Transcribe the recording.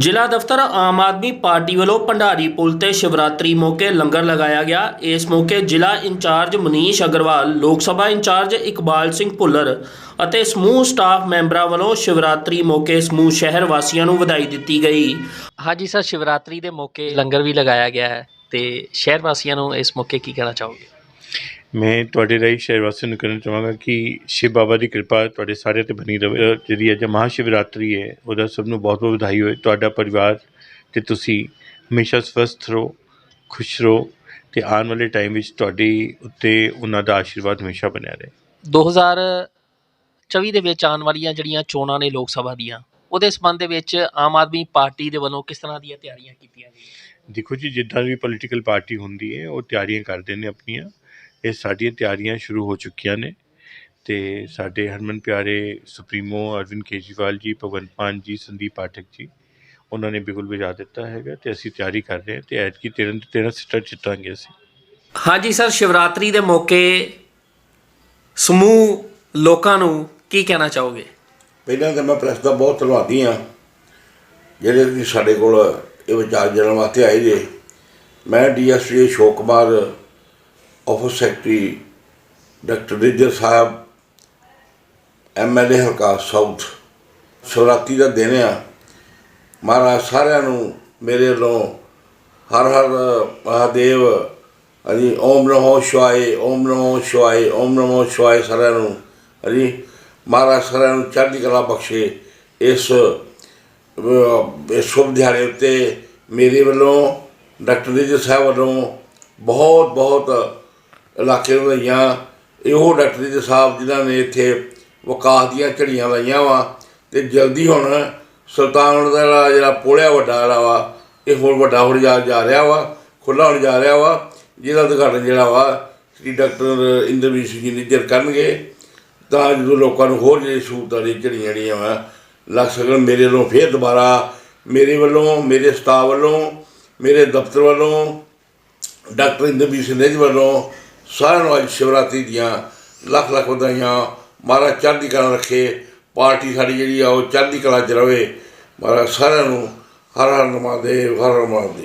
ਜ਼ਿਲ੍ਹਾ ਦਫ਼ਤਰ ਆਮ ਆਦਮੀ ਪਾਰਟੀ ਵੱਲੋਂ ਭੰਡਾਰੀ ਪੁਲ ਤੇ ਸ਼ਿਵਰਾਤਰੀ ਮੌਕੇ ਲੰਗਰ ਲਗਾਇਆ ਗਿਆ। ਇਸ ਮੌਕੇ ਜ਼ਿਲ੍ਹਾ ਇੰਚਾਰਜ ਮਨੀਸ਼ ਅਗਰਵਾਲ, ਲੋਕ ਸਭਾ ਇੰਚਾਰਜ ਇਕਬਾਲ ਸਿੰਘ ਭੁੱਲਰ ਅਤੇ ਸਮੂਹ ਸਟਾਫ ਮੈਂਬਰਾਂ ਵੱਲੋਂ ਸ਼ਿਵਰਾਤਰੀ ਮੌਕੇ ਸਮੂਹ ਸ਼ਹਿਰ ਵਾਸੀਆਂ ਨੂੰ ਵਧਾਈ ਦਿੱਤੀ ਗਈ। ਹਾਂਜੀ ਸਰ, ਸ਼ਿਵਰਾਤਰੀ ਦੇ ਮੌਕੇ ਲੰਗਰ ਵੀ ਲਗਾਇਆ ਗਿਆ ਹੈ ਤੇ ਸ਼ਹਿਰ ਵਾਸੀਆਂ ਨੂੰ ਇਸ ਮੌਕੇ ਕੀ ਕਹਿਣਾ ਚਾਹੋਗੇ? ਮੈਂ ਤੁਹਾਡੇ ਰਾਹੀਂ ਸ਼ਹਿਰ ਵਾਸੀਆਂ ਨੂੰ ਕਹਿਣਾ ਚਾਹਾਂਗਾ ਕਿ ਸ਼ਿਵ ਬਾਬਾ ਦੀ ਕਿਰਪਾ ਤੁਹਾਡੇ ਸਾਰੇ ਤੇ ਬਣੀ ਰਹੇ ਜਿਹੜੀ ਅੱਜ ਮਹਾਸ਼ਿਵਰਾਤਰੀ ਹੈ ਉਹਦਾ ਸਭ ਨੂੰ ਬਹੁਤ ਬਹੁਤ ਵਧਾਈ ਹੋਏ ਤੁਹਾਡਾ ਪਰਿਵਾਰ ਤੇ ਤੁਸੀਂ ਹਮੇਸ਼ਾ ਸਵਸਥ ਰਹੋ ਖੁਸ਼ ਰਹੋ ਤੇ ਆਉਣ ਵਾਲੇ ਟਾਈਮ ਵਿੱਚ ਤੁਹਾਡੀ ਉੱਤੇ ਉਹਨਾਂ ਦਾ ਆਸ਼ੀਰਵਾਦ ਹਮੇਸ਼ਾ ਬਣਿਆ ਰਹੇ। 2024 ਦੇ ਵਿੱਚ ਆਉਣ ਵਾਲੀਆਂ ਜਿਹੜੀਆਂ ਚੋਣਾਂ ਨੇ ਲੋਕ ਸਭਾ ਦੀਆਂ ਉਹਦੇ ਸੰਬੰਧ ਦੇ ਵਿੱਚ ਆਮ ਆਦਮੀ ਪਾਰਟੀ ਦੇ ਵੱਲੋਂ ਕਿਸ ਤਰ੍ਹਾਂ ਦੀਆਂ ਤਿਆਰੀਆਂ ਕੀਤੀਆਂ ਗਈਆਂ? ਦੇਖੋ ਜੀ ਜਿੱਦਾਂ ਵੀ ਪੋਲੀਟੀਕਲ ਪਾਰਟੀ ਹੁੰਦੀ ਹੈ ਉਹ ਤਿਆਰੀਆਂ ਕਰਦੇ ਨੇ ਆਪਣੀਆਂ। ਇਹ ਸਾਡੀਆਂ ਤਿਆਰੀਆਂ ਸ਼ੁਰੂ ਹੋ ਚੁੱਕੀਆਂ ਨੇ ਤੇ ਸਾਡੇ ਹਰਮਨ ਪਿਆਰੇ ਸੁਪਰੀਮੋ ਅਰਵਿੰਦ ਕੇਜਰੀਵਾਲ ਜੀ ਭਗਵੰਤ ਮਾਨ ਜੀ ਸੰਦੀਪ ਪਾਠਕ ਜੀ ਉਹਨਾਂ ਨੇ ਬਿਲਕੁਲ ਵਜਾ ਦਿੱਤਾ ਹੈਗਾ ਤੇ ਅਸੀਂ ਤਿਆਰੀ ਕਰ ਰਹੇ ਹਾਂ ਤੇ ਐਤਕੀ 13 ਦੇ 13 ਸੀਟਾਂ ਜਿੱਤਾਂਗੇ ਅਸੀਂ। ਹਾਂਜੀ ਸਰ ਸ਼ਿਵਰਾਤਰੀ ਦੇ ਮੌਕੇ ਸਮੂਹ ਲੋਕਾਂ ਨੂੰ ਕੀ ਕਹਿਣਾ ਚਾਹੋਗੇ? ਪਹਿਲਾਂ ਤਾਂ ਮੈਂ ਪ੍ਰੈਸ ਦਾ ਬਹੁਤ ਧੰਨਵਾਦੀ ਹਾਂ ਜਿਹੜੇ ਕਿ ਸਾਡੇ ਕੋਲ ਇਹ ਵਿਚਾਰ ਜਨਮ ਵਾਸਤੇ ਆਏ ਜੇ। ਮੈਂ DSP Ashok Kumar office secretary doctor ਰਿਜਰ ਸਾਹਿਬ ਐਮਐਲਏ ਹਲਕਾ ਸਾਊਥ ਸ਼ਿਵਰਾਤਰੀ ਦਾ ਦਿਨ ਆ। ਮਹਾਰਾਜ ਸਾਰਿਆਂ ਨੂੰ ਮੇਰੇ ਵੱਲੋਂ ਹਰ ਹਰ ਮਹਾਦੇਵ ਹਾਂਜੀ ਓਮ ਨਮੋ ਸ਼ਿਵਾਏ, ਓਮ ਨਮੋ ਸ਼ਿਵਾਏ, ਓਮ ਨਮੋ ਸ਼ਿਵਾਏ ਸਾਰਿਆਂ ਨੂੰ ਹਾਂਜੀ ਮਹਾਰਾਜ ਸਾਰਿਆਂ ਨੂੰ ਚੜ੍ਹਦੀ ਕਲਾ ਬਖਸ਼ੇ। ਇਸ ਸ਼ੁਭ ਦਿਹਾੜੇ ਉੱਤੇ ਮੇਰੇ ਵੱਲੋਂ ਡਾਕਟਰ ਨਿਜ ਸਾਹਿਬ ਵੱਲੋਂ ਬਹੁਤ ਬਹੁਤ ਇਲਾਕੇ ਨੂੰ ਵਧਾਈਆਂ ਇਹੋ ਡਾਕਟਰ ਨਿਜ ਸਾਹਿਬ ਜਿਨ੍ਹਾਂ ਨੇ ਇੱਥੇ ਵਿਕਾਸ ਦੀਆਂ ਝੜੀਆਂ ਲਾਈਆਂ ਵਾ ਤੇ ਜਲਦੀ ਹੁਣ ਸੁਲਤਾਨਪੁਰ ਦਾ ਜਿਹੜਾ- ਪੋਲਿਆ ਵੱਡਾ ਜਿਹੜਾ ਵਾ, ਇਹ ਹੋਰ ਵੱਡਾ ਹੋ ਜਾ ਜਾ ਰਿਹਾ ਵਾ ਖੁੱਲਾ ਹੋਣ ਜਾ ਰਿਹਾ ਵਾ, ਜਿਹਦਾ ਉਦਘਾਟਨ ਜਿਹੜਾ ਵਾ ਸ੍ਰੀ ਡਾਕਟਰ ਇੰਦਰਵੀਰ ਸਿੰਘ ਜੀ ਨਿੱਜਰ ਕਰਨਗੇ, ਤਾਂ ਜਦੋਂ ਲੋਕਾਂ ਨੂੰ ਹੋਰ ਜਿਹੜੀ ਸਹੂਲਤਾਂ ਦੀ ਝੜੀਆਂ ਜਿਹੜੀਆਂ ਵਾ ਲੱਗ ਸਕਣ ਮੇਰੇ ਵੱਲੋਂ ਫੇਰ ਦੁਬਾਰਾ, ਮੇਰੇ ਵੱਲੋਂ, ਮੇਰੇ ਸਟਾਫ ਵੱਲੋਂ, ਮੇਰੇ ਦਫ਼ਤਰ ਵੱਲੋਂ, ਡਾਕਟਰ ਇੰਦਰਵੀਰ ਸਿੰਘ ਜੀ ਵੱਲੋਂ ਸਾਰਿਆਂ ਨੂੰ ਅੱਜ ਸ਼ਿਵਰਾਤਰੀ ਦੀਆਂ ਲੱਖ ਲੱਖ ਵਧਾਈਆਂ। ਮਹਾਰਾਜ ਚੜ੍ਹਦੀ ਕਲਾ ਰੱਖੇ, ਪਾਰਟੀ ਸਾਡੀ ਜਿਹੜੀ ਆ ਉਹ ਚੜ੍ਹਦੀ ਕਲਾ 'ਚ ਰਵੇ। ਮਹਾਰਾਜ ਸਾਰਿਆਂ ਨੂੰ ਹਰ ਹਰ ਮਹਾਦੇਵ ਹਰ ਹਰ ਮਹਾਦੇਵ